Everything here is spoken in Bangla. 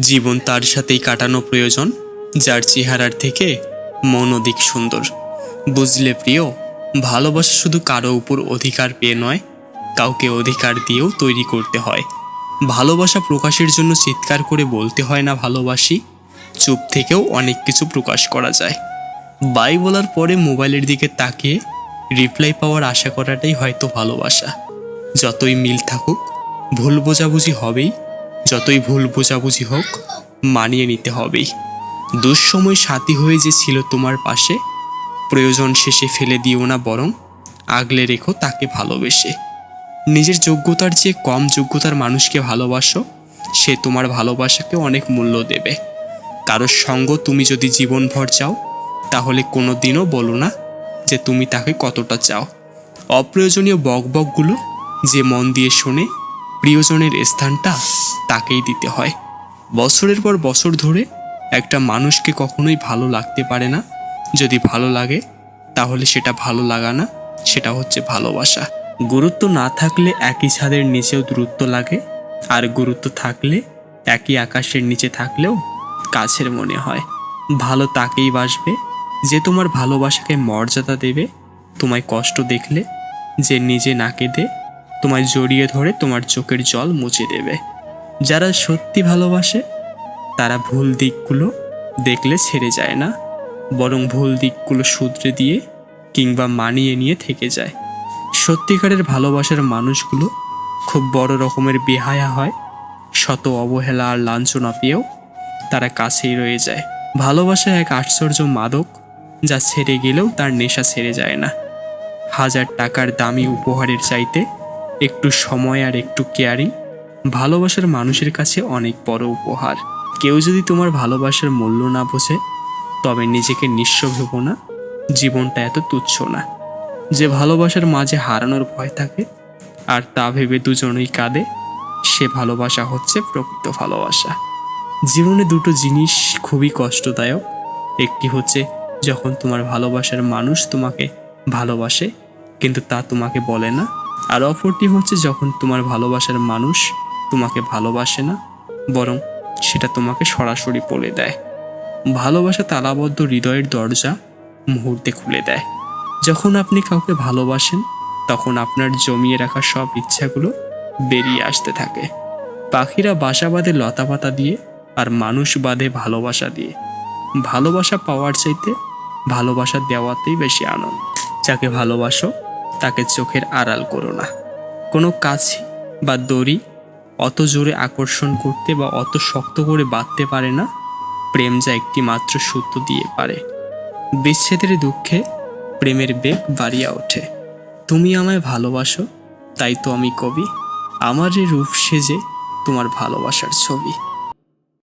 জীবন তার সাথেই কাটানো প্রয়োজন, যার চেহারার থেকে মন অধিক সুন্দর। বুঝলে প্রিয়, ভালোবাসা শুধু কারও উপর অধিকার পেয়ে নয়, কাউকে অধিকার দিয়েও তৈরি করতে হয়। ভালোবাসা প্রকাশের জন্য চিৎকার করে বলতে হয় না ভালোবাসি, চুপ থেকেও অনেক কিছু প্রকাশ করা যায়। বাই বলার পরে মোবাইলের দিকে তাকিয়ে রিপ্লাই পাওয়ার আশা করাটাই হয়তো ভালোবাসা। যতই মিল থাকুক, ভুল বোঝাবুঝি হবেই যতই ভুল বোঝাবুঝি হোক, মানিয়ে নিতে হবেই। দুঃসময় সাথী হয়ে যে ছিল তোমার পাশে, প্রয়োজন শেষে ফেলে দিও না বরং আগলে রেখো তাকে ভালোবেসে। নিজের যোগ্যতার চেয়ে কম যোগ্যতার মানুষকে ভালোবাসো, সে তোমার ভালোবাসাকে অনেক মূল্য দেবে। কারোর সঙ্গ তুমি যদি জীবনভর চাও, তাহলে কোনো দিনও বলো না যে তুমি তাকে কতটা চাও। অপ্রয়োজনীয় বকবকগুলো যে মন দিয়ে শোনে, প্রিয়জনের স্থানটা তাকেই দিতে হয়। বছরের পর বছর ধরে একটা মানুষকে কখনোই ভালো লাগতে পারে না। যদি ভালো লাগে, তাহলে সেটা ভালো লাগা না, সেটা হচ্ছে ভালোবাসা। গুরুত্ব না থাকলে একই ছাদের নিচেও দূরত্ব লাগে, আর গুরুত্ব থাকলে একই আকাশের নিচে থাকলেও কাছের মনে হয়। ভালো তাকেই বাসবে, যে তোমার ভালোবাসাকে মর্যাদা দেবে, তোমায় কষ্ট দেখলে, যে নিজে না কেঁদে তোমায় জড়িয়ে ধরে তোমার চোখের জল মুছে দেবে। যারা সত্যি ভালোবাসে, তারা ভুল দিকগুলো দেখলে ছেড়ে যায় না, বরং ভুল দিকগুলো শুধরে দিয়ে কিংবা মানিয়ে নিয়ে থেকে যায়। সত্যিকারের ভালোবাসার মানুষগুলো খুব বড় রকমের বেহায়া হয়, শত অবহেলা আর লাঞ্ছনা পেয়েও তারা কাছেই রয়ে যায়। ভালোবাসা এক আশ্চর্য মাদক, যা ছেড়ে গেলেও তার নেশা ছেড়ে যায় না। হাজার টাকার দামি উপহারের চাইতে একটু সময় আর একটু কেয়ারিং ভালোবাসার মানুষের কাছে অনেক বড় উপহার। কেউ যদি তোমার ভালোবাসার মূল্য না বোঝে, তবে নিজেকে নিঃস্ব ভেবো না, জীবনটা এত তুচ্ছ না। যে ভালোবাসার মাঝে হারানোর ভয় থাকে, আর তা ভেবে দুজনেই কাঁদে, সে ভালোবাসা হচ্ছে প্রকৃত ভালোবাসা। জীবনে দুটো জিনিস খুবই কষ্টদায়ক। একটি হচ্ছে যখন তোমার ভালোবাসার মানুষ তোমাকে ভালোবাসে, কিন্তু তা তোমাকে বলে না। আর অপরটি হচ্ছে যখন তোমার ভালোবাসার মানুষ তোমাকে ভালোবাসে না, বরং সেটা তোমাকে সরাসরি বলে দেয়। ভালোবাসা তালাবদ্ধ হৃদয়ের দরজা মুহূর্তে খুলে দেয়। যখন আপনি কাউকে ভালোবাসেন, তখন আপনার জমিয়ে রাখা সব ইচ্ছাগুলো বেরিয়ে আসতে থাকে। পাখিরা বাসা বাঁধে লতা পাতা দিয়ে আর মানুষ বাঁধে ভালোবাসা দিয়ে। ভালোবাসা পাওয়ার চাইতে ভালোবাসা দেওয়াতেই বেশি আনন্দ। যাকে ভালোবাসো, তাকে চোখের আড়াল করো না। কোনো কাছি বা দড়ি অত জোরে আকর্ষণ করতে বা অত শক্ত করে বাঁধতে পারে না? প্রেম যা একটি মাত্র সূত্র দিয়ে পারে। বিচ্ছেদের দুঃখে প্রেমের বেগ বাড়িয়া ওঠে। তুমি আমায় ভালোবাসো, তাই তো আমি কবি। আমার রূপ সেজে তোমার ভালোবাসার ছবি।